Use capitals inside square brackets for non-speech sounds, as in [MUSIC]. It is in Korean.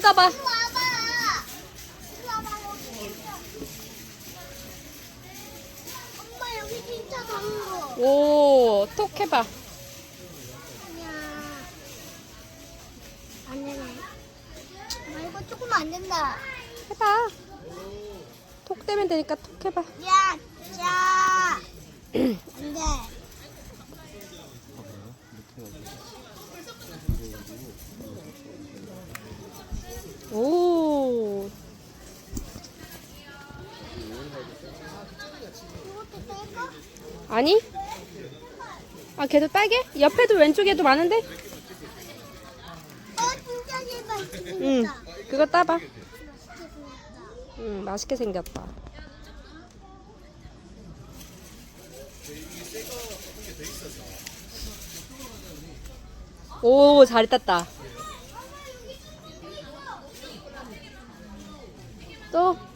뜯어봐. 엄마. 오, 톡 해봐. 안 되네. 아, 이거 조금 안 된다. 해봐. 톡 되면 되니까 톡 해봐. 야, 자. [CLEARS THROAT] 안 돼. 오? 아니? 아, 걔도 빨개? 옆에도 왼쪽에도 많은데? 어, 진짜 제발. 응, 진짜. 그거 따봐. 응, 맛있게 생겼다. 오, 잘 땄다. todos